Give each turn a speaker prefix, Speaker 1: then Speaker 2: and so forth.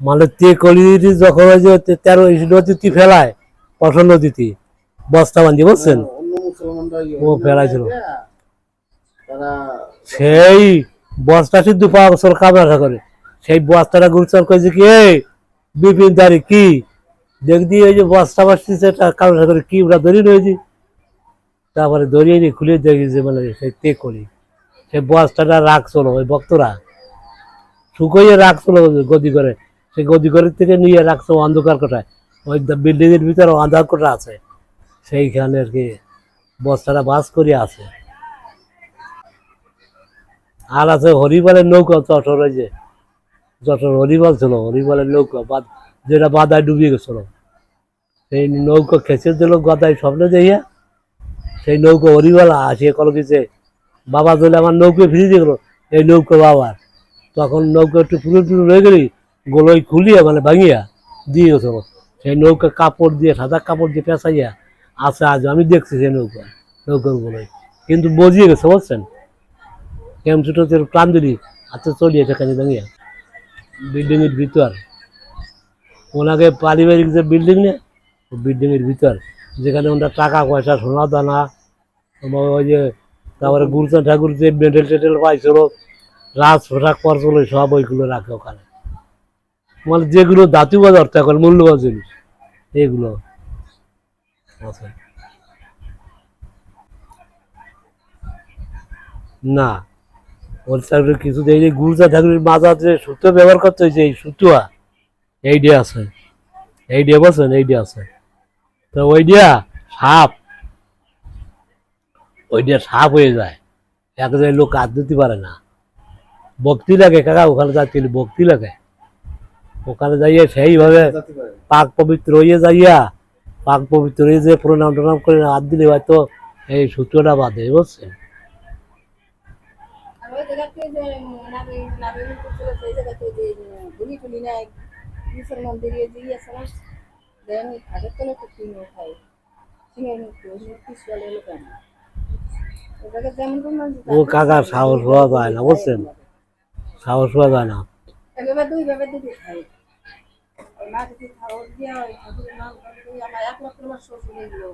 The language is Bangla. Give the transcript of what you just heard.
Speaker 1: মানে তে কলির যখন ওই যে তেরো নদীতে ফেলায় পটল নদীতে। বস্তা বান্ধি বুঝছেন?
Speaker 2: অন্য মুসলমানরা ইয়ে
Speaker 1: ও ফেলাইছিল।
Speaker 2: তারা
Speaker 1: সেই বস্তা সিদ্ধ পাওয়া বছর কামড়া করে সেই বস্তাটা গুরুচার করেছে কি বিপিন দাঁড়ি কি? দেখদি ওই যে বস্তা বসতেছে কামড়া করে কি ওরা ধরি রয়েছি? তারপরে ধরিয়ে নিয়ে খুলে দেখি যে মানে সেই তে করি সেই বস্তাটা রাখছিল ওই ভক্তরা। শুকোইয়ে রাখছিল গদি করে। সেই গদি করে থেকে নিয়ে রাখছো অন্ধকার কোটায় ওই বিল্ডিং এর ভিতরে অন্ধকার কোটা আছে। সেইখানে আর কি বস্তাটা বাস করে আছে। আর আছে হরিবলের নৌকা চটর ওই যে চটর হরিবল ছিল, হরিবলের নৌকা বাদ যেটা বাদায় ডুবিয়ে গেছিল। সেই নৌকা খেঁচে দিল, গদায় স্বপ্নে দেখিয়া। সেই নৌকা হরিবল আসিয়ে কল কিছু বাবা দিলে আমার নৌকা ফিরিয়ে দিয়ে গেলো, এই নৌকা বাবার। তখন নৌকা একটু পুরো পুরো রয়ে গেলি গোলই খুলিয়া মানে ভাঙিয়া দিয়ে গেছিল সেই নৌকা কাপড় দিয়ে, সাদা কাপড় দিয়ে পেঁচাইয়া আছে আজ। আমি দেখছি সেই নৌকা, নৌকার গোলই। কিন্তু বজিয়ে গেছে, বুঝছেন? কেমন ছোট প্রাণ দিলি হাতে চলিয়ে সেখানে দাঁড়িয়ে বিল্ডিং এর ভিতর। ওনাকে পারিবারিক যে বিল্ডিং নেই বিল্ডিং এর ভিতর। যেখানে ওনার টাকা পয়সা, সোনা দানা তোমার ওই যে তারপরে গুরুচাঁদ ঠাকুর যে মেডেল টেডেল পাইছিল রাজ পোশাক পরছিল, সব ওইগুলো রাখে ওখানে। মানে যেগুলো ধাতু বাজার এখন মূল্যবান জিনিস এগুলো। আছে না ওর চাকরি কিছু দেয় যে গুরুজা ঠাকুরের মাজার যে সুতো ব্যবহার করতে হয়েছে এই সুতুয়া এইডিয়া আছে। এই এইডিয়া বলছেন এইডিয়া আছে। তো ওই ওইডিয়া সাপ ওই ওইডিয়া সাপ হয়ে যায়। এক জায়গায় লোক হাত দিতে পারে না। ভক্তি লাগে কাকা ওখানে যাচ্ছিল ভক্তি লাগে। ওখানে যাইয়ে সেইভাবে পাক পবিত্র হয়ে যাইয়া পাক পবিত্র হয়ে যে প্রণাম টনাম করে হাত দিলে হয়তো এই সূত্রটা বাঁধে বুঝছেন? ও কাকার সাহস হওয়া যায় না বুঝছেন? সাহস হওয়া যায় না।
Speaker 3: মা যদি খাওয়ার দিয়া ওই ঠাকুরের নাম করে আমার একমাত্র আমার শ্বশুরের এগুলো